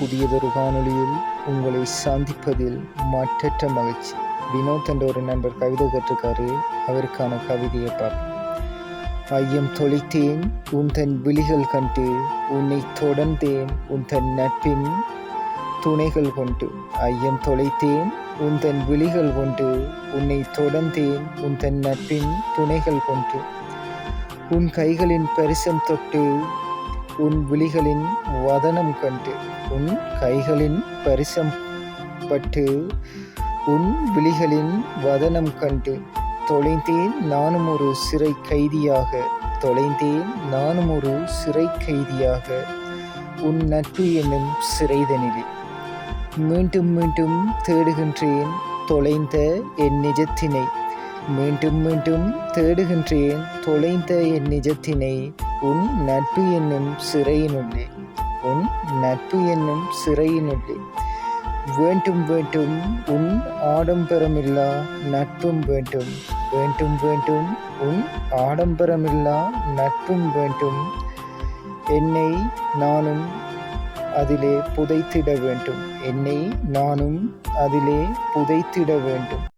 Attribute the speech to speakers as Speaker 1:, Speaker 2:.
Speaker 1: புதியதொரு காணொளியில் உங்களை சந்திப்பதில் மற்றற்ற மகிழ்ச்சி. வினோத் என்ற ஒரு நண்பர் கவிதை கேட்டிருக்காரு. அவருக்கான கவிதையை பார்ப்போம். ஐயம் தொலைத்தேன் உன் தன் விழிகள் கண்டு உன்னை தொடர்ந்தேன் உன் தன் நட்பின் துணைகள் கொண்டு. ஐயம் தொலைத்தேன் உன் தன் விழிகள் கொண்டு உன்னை தொடர்ந்தேன் உன் தன் நட்பின் துணைகள் கொண்டு. உன் கைகளின் பரிசம் தொட்டு உன் விழிகளின் வதனம் கண்டு உன் கைகளின் பரிசம் பட்டு உன் விழிகளின் வதனம் கண்டு தொலைந்தேன் நானும் ஒரு சிறை கைதியாக தொலைந்தேன் நானும் ஒரு சிறை கைதியாக உன் நட்பு என்னும் சிறைதனிலே. மீண்டும் மீண்டும் தேடுகின்றேன் தொலைந்த என் நிஜத்தினை. மீண்டும் மீண்டும் தேடுகின்றேன் தொலைந்த என் நிஜத்தினை. உன் நட்பு என்னும் சிறையினுள்ளே உன் நட்பு என்னும் சிறையினுள்ளே வேண்டும் வேண்டும். உன் ஆடம்பரமில்லா நட்பும் வேண்டும். வேண்டும் வேண்டும். உன் ஆடம்பரமில்லா நட்பும் வேண்டும். என்னை நானும் அதிலே புதைத்திட வேண்டும். என்னை நானும் அதிலே புதைத்திட வேண்டும்.